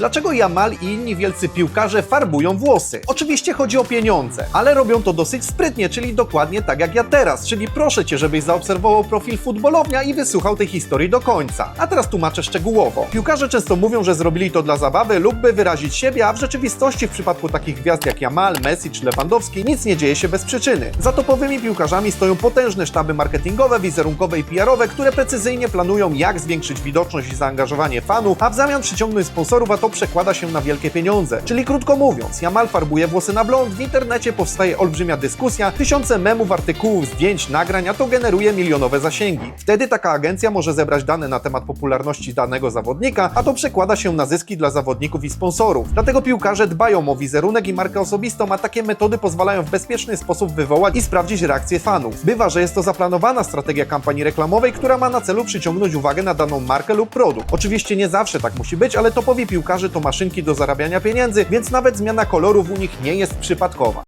dlaczego Jamal i inni wielcy piłkarze farbują włosy. Oczywiście chodzi o pieniądze, ale robią to dosyć sprytnie, czyli dokładnie tak jak ja teraz, czyli proszę Cię, żebyś zaobserwował profil futbolownia i wysłuchał tej historii do końca. A teraz tłumaczę szczegółowo. Piłkarze często mówią, że zrobili to dla zabawy lub by wyrazić siebie, a w rzeczywistości w przypadku takich gwiazd jak Jamal, Messi czy Lewandowski nic nie dzieje się bez przyczyny. Za topowymi piłkarzami stoją potężne sztaby marketingowe, wizerunkowe i PR-owe, które precyzyjnie planują jak zwiększyć widoczność i zaangażowanie fanów, a w zamian przyciągnąć sponsorów, a to przekłada się na wielkie pieniądze. Czyli krótko mówiąc, Jamal farbuje włosy na blond, w internecie powstaje olbrzymia dyskusja, tysiące memów, artykułów, zdjęć, nagrań, a to generuje milionowe zasięgi. Wtedy taka agencja może zebrać dane na temat popularności danego zawodnika, a to przekłada się na zyski dla zawodników i sponsorów. Dlatego piłkarze dbają o wizerunek i markę osobistą, a takie metody pozwalają w bezpieczny sposób wywołać i sprawdzić reakcję fanów. Bywa, że jest to zaplanowana strategia kampanii reklamowej, która ma na celu przyciągnąć uwagę na daną markę lub produkt. Oczywiście nie zawsze tak musi być, ale topowi piłkarze to maszynki do zarabiania pieniędzy, więc nawet zmiana kolorów u nich nie jest przypadkowa.